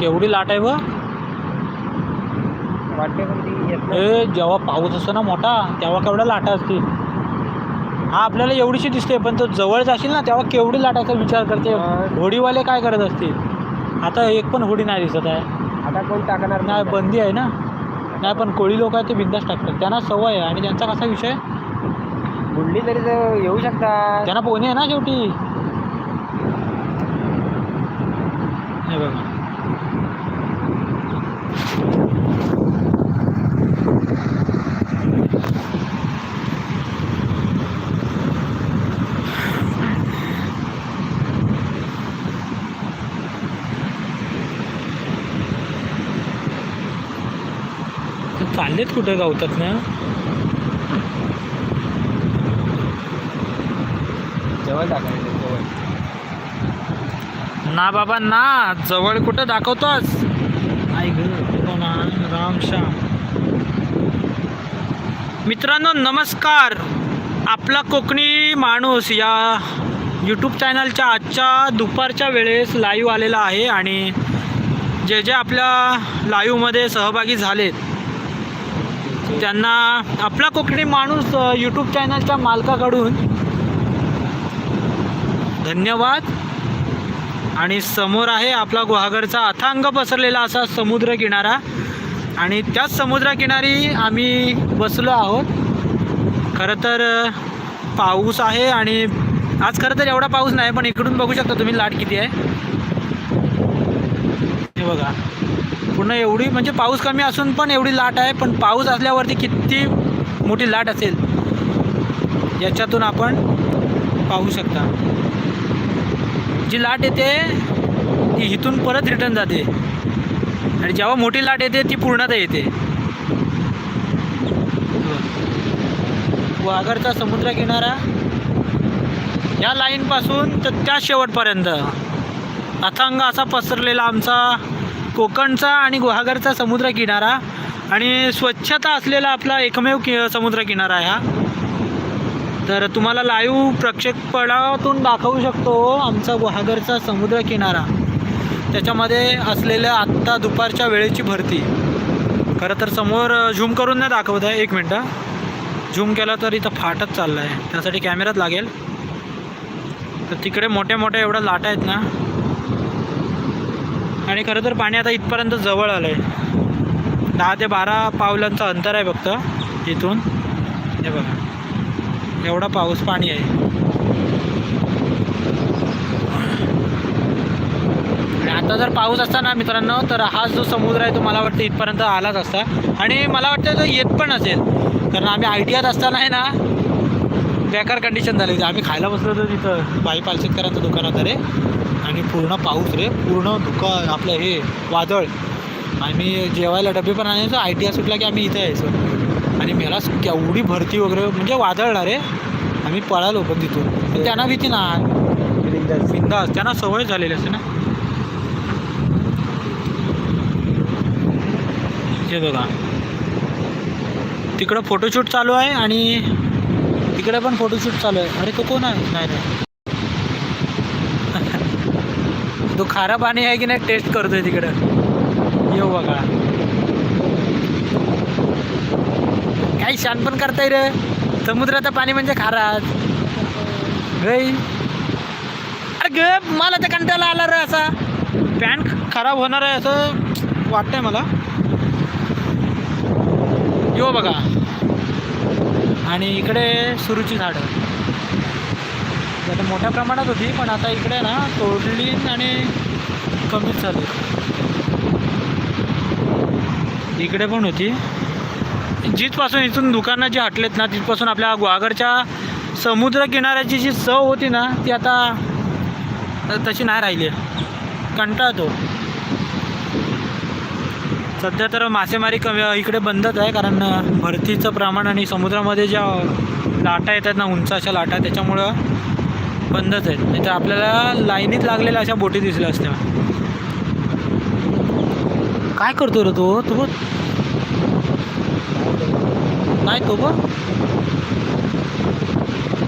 केवढी लाट आहे व? वाटते पण ती येत नाही. ए जेव्हा पाऊस असतो ना मोठा तेव्हा केवढ्या लाटा असतील? हा आपल्याला एवढीशी दिसते पण तो जवळ जाशील ना तेव्हा केवढी लाटाचा विचार करते. होडीवाले काय करत असतील? आता एक पण होडी नाही दिसत आहे. आता कोण टाकणार नाही बंदी आहे ना? नाही पण कोळी लोक आहेत ते बिंदास टाकतात. त्यांना सवय आहे. आणि त्यांचा कसा विषय? बुडली तरी तर येऊ शकतात. त्यांना पोहणे आहे ना शेवटी? हे बघा. चाललेत कुठं गावतात ना जवळ टाकायचं जवळ. ना बाबा ना. जवळ कुठं दाखवतोस? ना अच्छा मित्रांनो नमस्कार. आपला कोकणी माणूस या यूट्यूब चॅनलच्या आजच्या दुपारच्या वेळेस लाईव्ह आलेला आहे आणि जे जे आपल्या लाईव्हमध्ये सहभागी झालेत त्यांना आपला कोकणी माणूस यूट्यूब चॅनलच्या मालकाकडून धन्यवाद. आणि समोर आहे आपला गुहागरचा अथांग पसरलेला असा समुद्र किनारा. आणि त्याच समुद्रकिनारी आम्ही बसलो आहोत. खरं तर पाऊस आहे आणि आज खरं तर एवढा पाऊस नाही पण इकडून बघू शकता तुम्ही लाट किती आहे. हे बघा. पुन्हा एवढी म्हणजे पाऊस कमी असून पण एवढी लाट आहे पण पाऊस असल्यावरती किती मोठी लाट असेल याच्यातून आपण पाहू शकता. जी लाट येते ती इथून परत रिटर्न जाते. आणि जेव्हा मोठी लाट येते ती पूर्णतः येते. वाघरचा समुद्र किनारा या लाईनपासून तर त्या शेवटपर्यंत. अथांग असा पसरलेला आमचा कोकणचा आणि गुहागरचा समुद्र किनारा आणि स्वच्छता असलेला आपला एकमेव कि समुद्र किनारा हा. तर तुम्हाला लाईव्ह प्रक्षेपणातून दाखवू शकतो आमचा गुहागरचा समुद्र किनारा त्याच्यामध्ये असलेल्या आत्ता दुपारच्या वेळेची भरती. खरं तर समोर झूम करून नाही दाखवत आहे. एक मिनटं. झूम केला तर इथं फाटच चाललं आहे त्यासाठी कॅमेरात लागेल. तर तिकडे मोठ्या मोठ्या एवढ्या लाटा आहेत ना. आणि खरं तर पाणी आता इथपर्यंत जवळ आलं आहे दहा ते बारा पावलांचं अंतर आहे फक्त इथून. हे बघा. एवढा पाऊस पाणी आहे. आणि आता जर पाऊस असता ना मित्रांनो तर हा जो समुद्र आहे तो मला वाटतं इथपर्यंत आलाच असता. आणि मला वाटतं तो येत पण असेल. कारण आम्ही आय टी आत असताना आहे ना बेकार कंडिशन झाली होती. आम्ही खायला बसलो होतो तिथं. बाई पालशेतकरांचं दुकानात रे. आणि पूर्ण पाऊस रे. पूर्ण धुका आपलं हे वादळ. आम्ही जेवायला डबे पण आणायचो. आय टी आर सुटला की आम्ही इथं यायचो. आणि मला केवढी भरती वगैरे म्हणजे वादळला रे. आम्ही पळालो पण तिथून. पण त्यांना भीती ना. बिंदास. त्यांना सवय झालेली असते ना. हे बघा. तिकडं फोटोशूट चालू आहे आणि तिकडे पण फोटोशूट चालू आहे. अरे तो कोण आहे? नाही नाही. तो खारा पाणी आहे की नाही टेस्ट करतोय तिकडं. येऊ बघा. काही शान पण करताय रे. समुद्राचं पाणी म्हणजे खाराच गई. अरे ग मला त्या कंटाळा आला रे असा. पॅन्ट खराब होणार आहे असं वाटतंय मला. यो बघा. आणि इकडे सुरूची झाडं. ती आता मोठ्या प्रमाणात होती पण आता इकडे ना तोडली आणि कमीच झाली. इकडे पण होती. जिथपासून इथून दुकानं जी हटलेत ना तिथपासून आपल्या गुहागरच्या समुद्र किनाऱ्याची जी चव होती ना ती आता तशी नाही राहिली. आहे कंटाळतो. सध्या तर मासेमारी कमी इकडे बंदच आहे कारण भरतीचं प्रमाण आणि समुद्रामध्ये ज्या लाटा येतात ना उंच अशा लाटा त्याच्यामुळं बंदच आहेत. नाही तर आपल्याला लाईनीत लागलेल्या अशा बोटी दिसल्या असत्या. काय करतो रे तो? तो बघ. नाही तो ब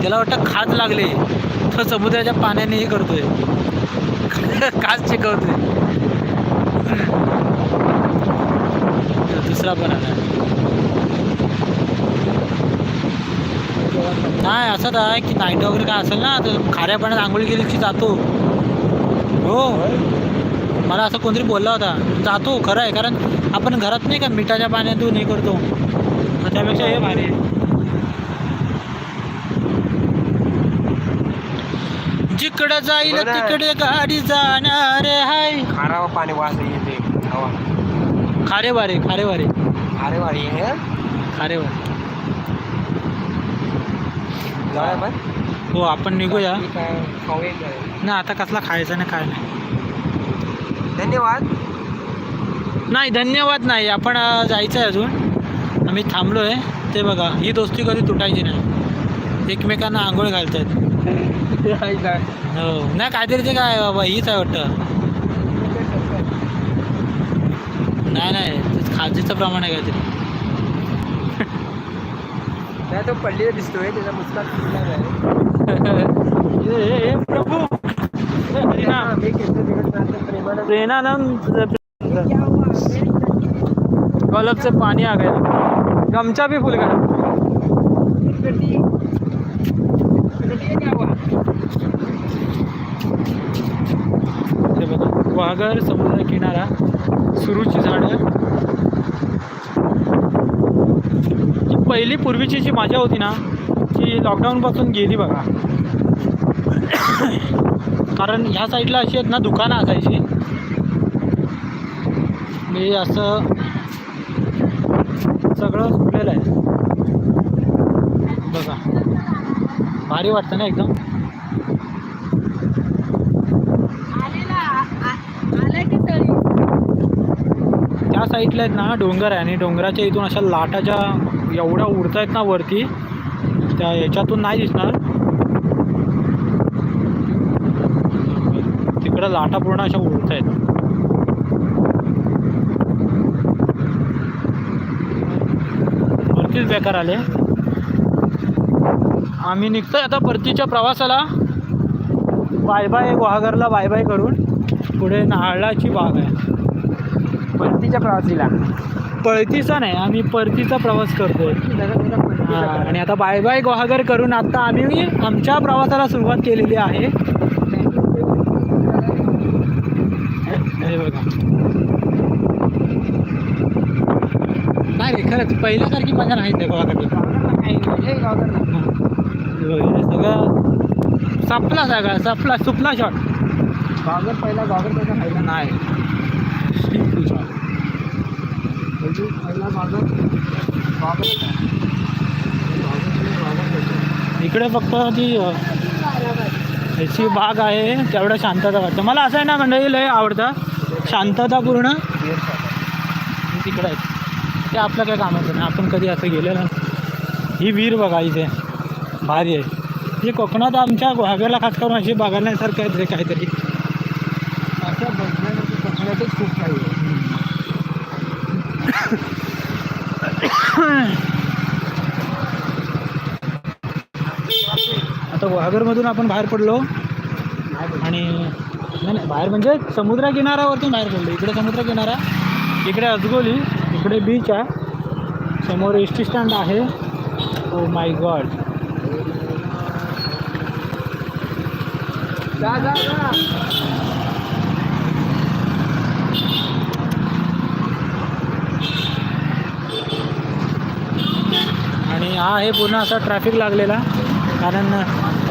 त्याला वाटतं खाज लागले. तो समुद्राच्या पाण्याने हे करतोय. खाज शिकवतोय दुसरा पण आला. नाही असं आहे की नाईट वगैरे काय असेल ना तर खाऱ्या पाण्यात आंघोळ केली की जातो. हो. मला असं कोणतरी बोलला होता जातो खरं आहे कारण आपण घरात नाही का मिठाच्या पाण्यातून हे करतो. त्यापेक्षा हे भारी आहे. जिकडं जाईल. तिकडे गाडी जाणार हाय खारा पाणी वास खारे वारे खारे वारे अरे वा हे. खारे वारे जाऊया हो आपण निघूया. ठीक आहे, खाऊया काय. ना आता कसला खायचा नाही काय नाही. धन्यवाद. नाही धन्यवाद नाही. आपण अं, जायचं आहे अजून. आम्ही थांबलो आहे ते बघा ही दोस्ती कधी तुटायची नाही. एकमेकांना आंघोळ घालतात. हो. नाही काहीतरी ते काय बाबा हीच आहे वाटतं. नाही नाही. खाजीचं प्रमाण आहे काहीतरी. नाही तो पडलेला दिसतोय त्याचा मुस्कान हे प्रभू! हरिनाम. मी केलं तिकडे जातं प्रेमानं. प्रेमानंद कॉलप से पानी आ गया गमछा भी फुल गया वाघर समुद्र किनारा. सुरूची झाडं जी पहिली पूर्वीची जी मजा होती ना ती लॉकडाऊनपासून गेली बघा. कारण ह्या साईडला अशी आहेत ना दुकानं असायची मी म्हणजे असं सगळं सुटलेलं आहे. बघा. भारी वाटतं ना एकदम त्या साईडला आहेत ना डोंगर आहे आणि डोंगराच्या इथून अशा लाटाच्या एवढ्या उडत आहेत ना वरती त्या ह्याच्यातून नाही दिसणार. तिकडं लाटा पूर्ण अशा उडत आहेत वरतीच बेकार आले. आम्ही निघतोय आता परतीच्या प्रवासाला. बाय बाय गुहागरला बाय बाय करून. पुढे नारळाची बाग आहे. परतीच्या प्रवासीला. पळतीचा नाही आम्ही परतीचा प्रवास करतोय. हा, आणि आता बाय बाय गुहागर करून आता आम्ही आमच्या प्रवासाला सुरुवात केलेली आहे. बघा. नाही रे खरंच पहिल्यासारखी मजा नाही त्या गुहागरला हे सगळं सपला सगळा सपला सुपला शॉट गागर पहिला गागर पहिला खायला म्हणजे पहिला गागर इकडे फक्त ती ह्याची बाग आहे तेवढं शांतता वाटतं. मला असं आहे ना मंडळी लय आवडतं. शांतता पूर्ण तिकडं आहे. ते आपलं काय कामाचं नाही. आपण कधी असं गेलो ना ही विहीर बघा इथे. भारी आहे. म्हणजे कोकणात आमच्या गुहागरला खास करून अशी बघण्यासारखं आहे ते काहीतरी. अशा कोकणातच खूप काही आता गुहागरमधून आपण बाहेर पडलो. आणि नाही नाही बाहेर म्हणजे समुद्र किनाऱ्यावरतून बाहेर पडलो. इकडे समुद्र किनारा इकडे अजगोली इकडे बीच आहे. समोर एस टी स्टँड आहे. ओ माय गॉड जा जा जा. आणि हा हे पूर्ण असा ट्रॅफिक लागलेला. कारण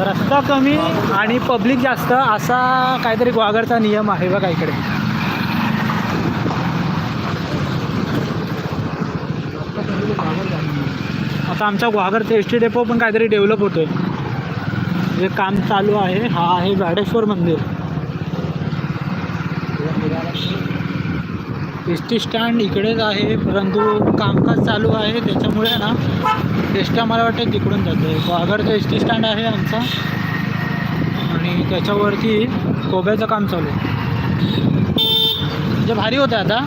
रस्ता कमी आणि पब्लिक जास्त असा काहीतरी ग्वागरचा नियम आहे बघा इकडे. आता आमच्या ग्वागरचं एस टी डेपो पण काहीतरी डेव्हलप होतोय. जे काम चालू आहे हा आहे गाडेश्वर मंदिर. एस टी स्टँड इकडेच आहे परंतु कामकाज चालू आहे त्याच्यामुळे ना एसट्या मला वाटतं तिकडून जातो आहे वाघरचं एस टी स्टँड आहे आमचा. आणि त्याच्यावरती कोब्याचं काम चालू आहे. म्हणजे भारी होतं आता.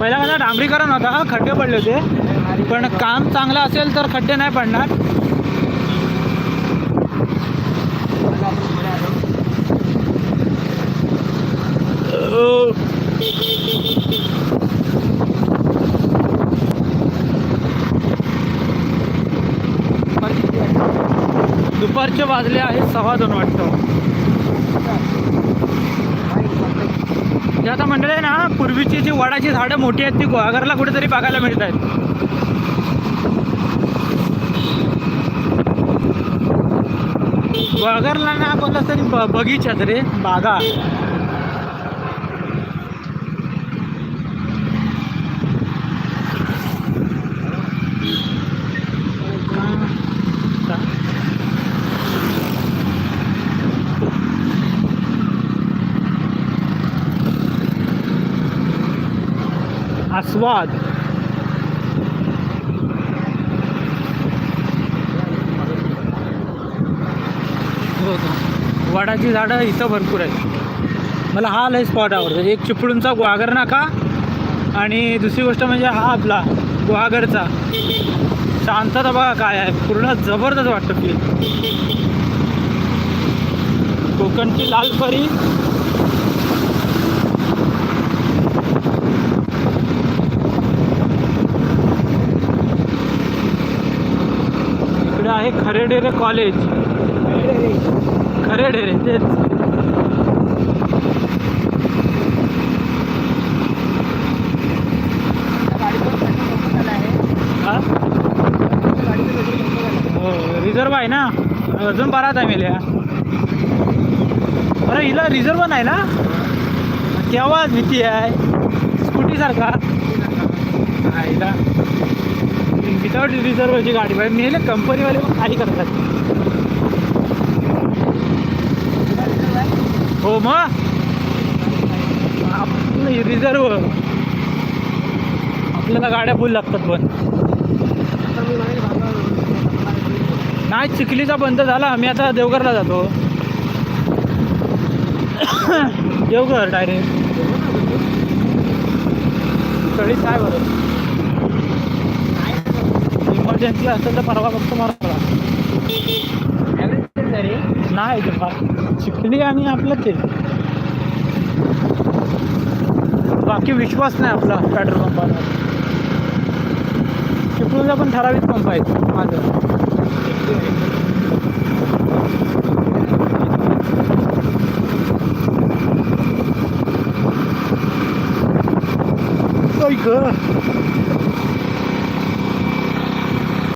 पहिला कसं डांबरीकरण होता. खड्डे पडले होते. पण काम चांगलं असेल तर खड्डे नाही पडणार. अ, दुपारचे वाजले आहेत सव्वा दोन वाटतं ते आता मंडळी आहे ना पूर्वीची जी वडाची झाडं मोठी आहेत ती गुहागरला कुठेतरी बघायला मिळत आहेत. गुहागरला ना कोणता तरी ब बगीचात रे बागा. स्वाद. हो वडाची झाडं इथं भरपूर आहेत. मला हा लय स्पॉट आवडतो. एक चिपळूणचा गुहागर नाका आणि दुसरी गोष्ट म्हणजे हा आपला गुहागरचा शांतता बघा काय आहे. पूर्ण जबरदस्त वाटतं फील कोकणची लाल परी आहे खरेडेरे कॉलेज खरेडेरे तेच. हो? रिझर्व आहे ना? अजून बराच आहे मेल्या अरे हिला रिझर्व नाही ना? केव्हा भीती आहे? स्कूटीसारखा हिला. विदाउट रिझर्वची गाडी. पाहिजे मेले कंपनीवाले पण खाली करतात. हो मग? आपलं रिझर्व आपल्याला गाड्या फुल लागतात पण. नाही चिखलीचा बंद झाला. आम्ही आता देवघरला जातो. देवघर डायरेक्ट कळीच काय बरं. इमर्जन्सी असेल तर परवा फक्त मला नाही ते चिखली आणि आपलं ते. बाकी विश्वास नाही आपला पेट्रोल पंपावर. चिपळूणचा पण ठराविक पंप आहे माझं. ओय ग.